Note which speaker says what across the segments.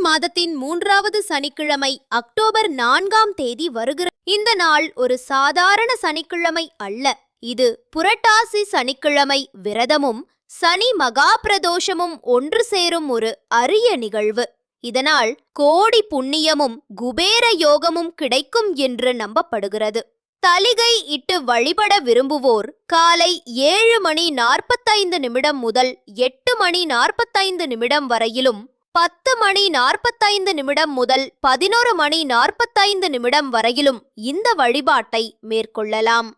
Speaker 1: மாதத்தின் மூன்றாவது சனிக்கிழமை அக்டோபர் நான்காம் தேதி வருகிற இந்த நாள் ஒரு சாதாரண சனிக்கிழமை அல்ல. இது புரட்டாசி சனிக்கிழமை விரதமும் சனி மகா பிரதோஷமும் ஒன்று சேரும் ஒரு அரிய நிகழ்வு. இதனால் கோடி புண்ணியமும் குபேர யோகமும் கிடைக்கும் என்று நம்பப்படுகிறது. தலிகை இட்டு வழிபட விரும்புவோர் காலை ஏழு மணி நாற்பத்தைந்து நிமிடம் முதல் எட்டு மணி நாற்பத்தைந்து நிமிடம் வரையிலும் பத்து மணி நாற்பத்தைந்து நிமிடம் முதல் பதினோரு மணி நாற்பத்தைந்து நிமிடம் வரையிலும் இந்த வழிபாட்டை மேற்கொள்ளலாம்.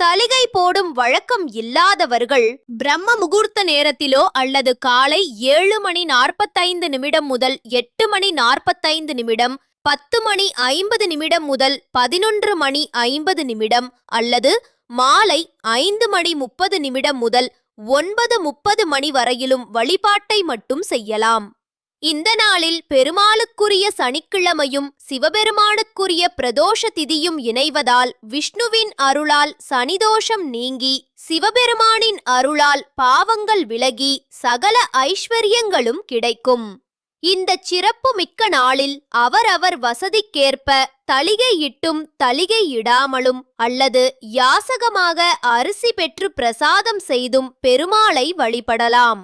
Speaker 1: தலிகை போடும் வழக்கம் இல்லாதவர்கள் பிரம்ம முகூர்த்த நேரத்திலோ அல்லது காலை ஏழு மணி நாற்பத்தைந்து நிமிடம் முதல் எட்டு மணி நாற்பத்தைந்து நிமிடம் பத்து மணி ஐம்பது நிமிடம் முதல் பதினொன்று மணி ஐம்பது நிமிடம் அல்லது மாலை ஐந்து மணி முப்பது நிமிடம் முதல் ஒன்பது முப்பது மணி வரையிலும் வழிபாட்டை மட்டும் செய்யலாம். இந்த நாளில் பெருமாளுக்குரிய சனிக்கிழமையும் சிவபெருமானுக்குரிய பிரதோஷ திதியும் இணைவதால் விஷ்ணுவின் அருளால் சனிதோஷம் நீங்கி சிவபெருமானின் அருளால் பாவங்கள் விலகி சகல ஐஸ்வர்யங்களும் கிடைக்கும். இந்த சிறப்பு மிக்க நாளில் அவரவர் வசதிக்கேற்ப தளிகையிட்டும் தளிகையிடாமலும் அல்லது யாசகமாக அரிசி பெற்று பிரசாதம் செய்தும் பெருமாளை வழிபடலாம்.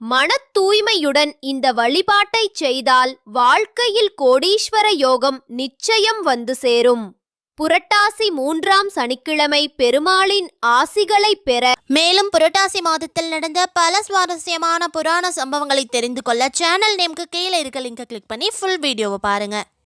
Speaker 1: மன தூய்மையுடன் இந்த வழிபாட்டைச் செய்தால் வாழ்க்கையில் கோடீஸ்வர யோகம் நிச்சயம் வந்து சேரும். புரட்டாசி மூன்றாம் சனிக்கிழமை பெருமாளின் ஆசிகளைப் பெற
Speaker 2: மேலும் புரட்டாசி மாதத்தில் நடந்த பல சுவாரஸ்யமான புராண சம்பவங்களை தெரிந்து கொள்ள சேனல் நேம்க்கு கீழே இருக்க லிங்கை கிளிக் பண்ணி ஃபுல் வீடியோவை பாருங்க.